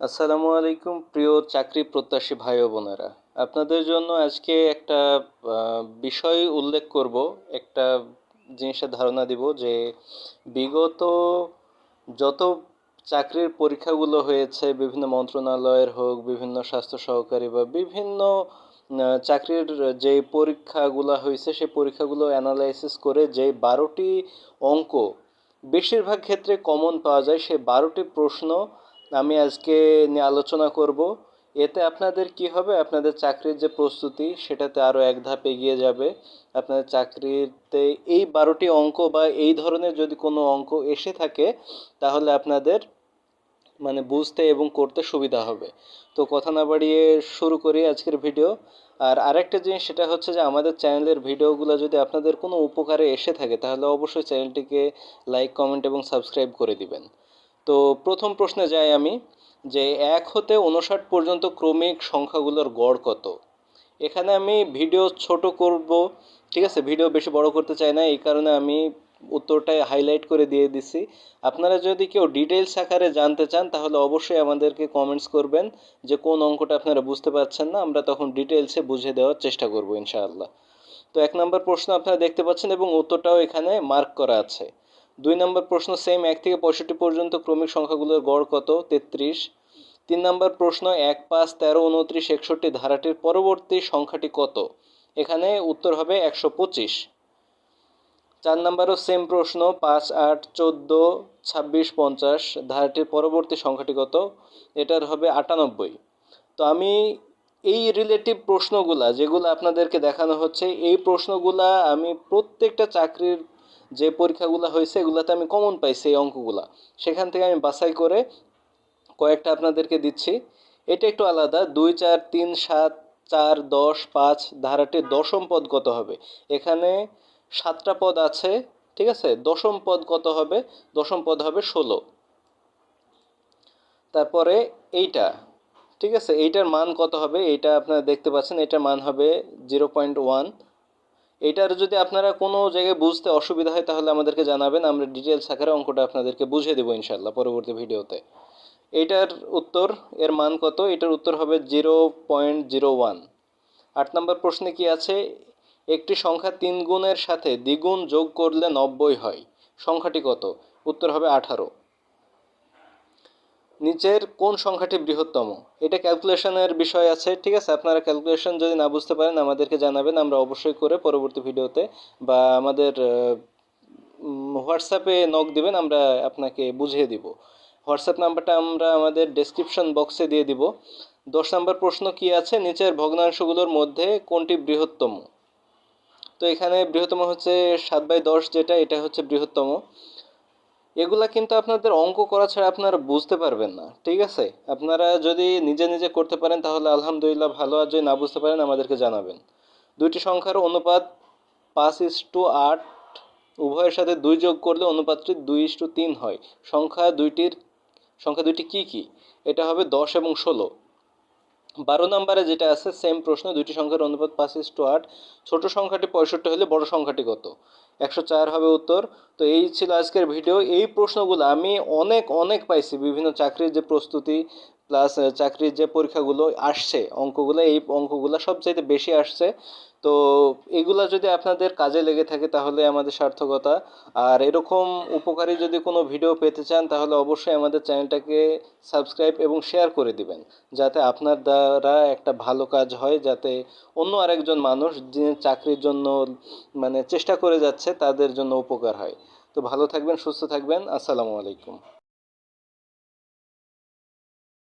আসসালামু আলাইকুম, প্রিয় চাকরি প্রত্যাশী ভাই বোনেরা। আপনাদের জন্য আজকে একটা বিষয় উল্লেখ করব, একটা জিনিসের ধারণা দিব যে বিগত যত চাকরির পরীক্ষাগুলো হয়েছে, বিভিন্ন মন্ত্রণালয়ের হোক, বিভিন্ন স্বাস্থ্য সহকারী বা বিভিন্ন চাকরির যে পরীক্ষাগুলো হয়েছে সেই পরীক্ষাগুলো অ্যানালাইসিস করে যে বারোটি অঙ্ক বেশিরভাগ ক্ষেত্রে কমন পাওয়া যায় সেই বারোটি প্রশ্ন আমি আজকে নিয়ে আলোচনা করব। এতে আপনাদের কি হবে? আপনাদের চাকরির যে প্রস্তুতি, সেটাতে আরও এক ধাপ এগিয়ে যাবে। আপনাদের চাকরিতে এই বারোটি অঙ্ক বা এই ধরনের যদি কোনো অঙ্ক এসে থাকে, তাহলে আপনাদের মানে বুঝতে এবং করতে সুবিধা হবে। তো কথা না বাড়িয়ে শুরু করি আজকের ভিডিও। আর আরেকটা জিনিস, সেটা হচ্ছে যে আমাদের চ্যানেলের ভিডিওগুলো যদি আপনাদের কোনো উপকারে এসে থাকে, তাহলে অবশ্যই চ্যানেলটিকে লাইক, কমেন্ট এবং সাবস্ক্রাইব করে দিবেন। তো প্রথম প্রশ্নে যাই আমি, যে এক হতে উনষাট পর্যন্ত ক্রমিক সংখ্যাগুলোর গড় কত? এখানে আমি ভিডিও ছোট করব, ঠিক আছে? ভিডিও বেশি বড় করতে চাই না, এই কারণে আমি উত্তরটাই হাইলাইট করে দিয়ে দিছি। আপনারা যদি কেউ ডিটেলস আকারে জানতে চান, তাহলে অবশ্যই আমাদেরকে কমেন্টস করবেন যে কোন অঙ্কটা আপনারা বুঝতে পারছেন না, আমরা তখন ডিটেলসে বুঝে দেওয়ার চেষ্টা করব ইনশাআল্লাহ। তো এক নম্বর প্রশ্ন আপনারা দেখতে পাচ্ছেন এবং উত্তরটাও এখানে মার্ক করা আছে। দুই নম্বর প্রশ্ন সেম এক থেকে পঁয়ষট্টি পর্যন্ত ক্রমিক সংখ্যাগুলোর গড় কত? তেত্রিশ। তিন নম্বর প্রশ্ন এক, পাঁচ, তেরো, উনত্রিশ, একষট্টি ধারাটির পরবর্তী সংখ্যাটি কত? এখানে উত্তর হবে একশো পঁচিশ। চার নম্বরও সেম প্রশ্ন, পাঁচ, আট, চোদ্দ, ছাব্বিশ, পঞ্চাশ ধারাটির পরবর্তী সংখ্যাটি কত? এটার হবে আটানব্বই। তো আমি এই রিলেটিভ প্রশ্নগুলা যেগুলো আপনাদেরকে দেখানো হচ্ছে, এই প্রশ্নগুলা আমি প্রত্যেকটা চাকরির যে পরীক্ষাগুলো হয়েছে, এগুলাতে আমি কমন পাইছি এই অঙ্কগুলা। সেখান থেকে আমি বাছাই করে কয়েকটা আপনাদেরকে দিচ্ছি। এটা একটু আলাদা, দুই চার তিন সাত চার দশ পাঁচ ধারাটির দশম পদ কত হবে? এখানে সাতটা পদ আছে, ঠিক আছে? দশম পদ কত হবে? দশম পদ হবে ষোলো। তারপরে এইটা, ঠিক আছে? এইটার মান কত হবে? এইটা আপনারা দেখতে পাচ্ছেন এটার মান হবে জিরো পয়েন্ট ওয়ান এইটার যদি আপনারা কোনো জায়গায় বুঝতে অসুবিধা হয়, তাহলে আমাদেরকে জানাবেন। আমরা ডিটেলস আকারে অঙ্কটা আপনাদেরকে বুঝিয়ে দেবো ইনশাল্লাহ পরবর্তী ভিডিওতে। এইটার উত্তর, এর মান কত? এটার উত্তর হবে জিরো পয়েন্ট জিরো ওয়ান আট নম্বর প্রশ্নে কি আছে? একটি সংখ্যা তিন গুণের সাথে দ্বিগুণ যোগ করলে নব্বই হয়। সংখ্যাটি কত? উত্তর হবে আঠারো। নিচের কোন সংখ্যাটি বৃহত্তম? এটা ক্যালকুলেশনের বিষয় আছে, ঠিক আছে? আপনারা ক্যালকুলেশন যদি না বুঝতে পারেন, আমাদেরকে জানাবেন, আমরা অবশ্যই করে পরবর্তী ভিডিওতে বা আমাদের হোয়াটসঅ্যাপে নক দিবেন, আমরা আপনাকে বুঝিয়ে দিব। হোয়াটসঅ্যাপ নাম্বারটা আমরা আমাদের ডেসক্রিপশন বক্সে দিয়ে দিব। দশ নম্বর প্রশ্ন কি আছে? নিচের ভগ্নাংশগুলোর মধ্যে কোনটি বৃহত্তম? তো এখানে বৃহত্তম হচ্ছে সাত বাই দশ যেটা, এটা হচ্ছে বৃহত্তম। এগুলা কিন্তু আপনাদের অঙ্ক করা ছাড়া আপনারা বুঝতে পারবেন না, ঠিক আছে? আপনারা যদি নিজে নিজে করতে পারেন, তাহলে আলহামদুলিল্লাহ ভালো, আর যদি না বুঝতে পারেন, আমাদেরকে জানাবেন। দুইটি সংখ্যার অনুপাত পাঁচ ইস টু আট, উভয়ের সাথে দুই যোগ করলে অনুপাতটি দুই ইস টু তিন হয়। সংখ্যা দুইটির, সংখ্যা দুইটি কি কি? এটা হবে দশ এবং ষোলো। বারো নম্বরে যেটা আছে সেম প্রশ্ন, দুইটি সংখ্যার অনুপাত পাঁচ ইস টু আট। ছোটো সংখ্যাটি পঁয়ষট্টি হলে বড় সংখ্যাটি কত? একশো চার হবে উত্তর। তো এই ছিল আজকের ভিডিও। এই প্রশ্নগুলো আমি অনেক অনেক পাইছি। বিভিন্ন চাকরির যে প্রস্তুতি প্লাস চাকরির যে পরীক্ষাগুলো আসছে, অঙ্কগুলো, এই অঙ্কগুলো সবচাইতে বেশি আসছে। তো এগুলা যদি আপনাদের কাজে লেগে থাকে তাহলে আমাদের সার্থকতা। আর এরকম উপকারী যদি কোনো ভিডিও পেতে চান তাহলে অবশ্যই আমাদের চ্যানেলটাকে সাবস্ক্রাইব এবং শেয়ার করে দিবেন, যাতে আপনার দ্বারা একটা ভালো কাজ হয়, যাতে অন্য আরেকজন মানুষ যিনি চাকরির জন্য মানে চেষ্টা করে যাচ্ছে, তাদের জন্য উপকার হয়। তো ভালো থাকবেন, সুস্থ থাকবেন, আসসালামু আলাইকুম।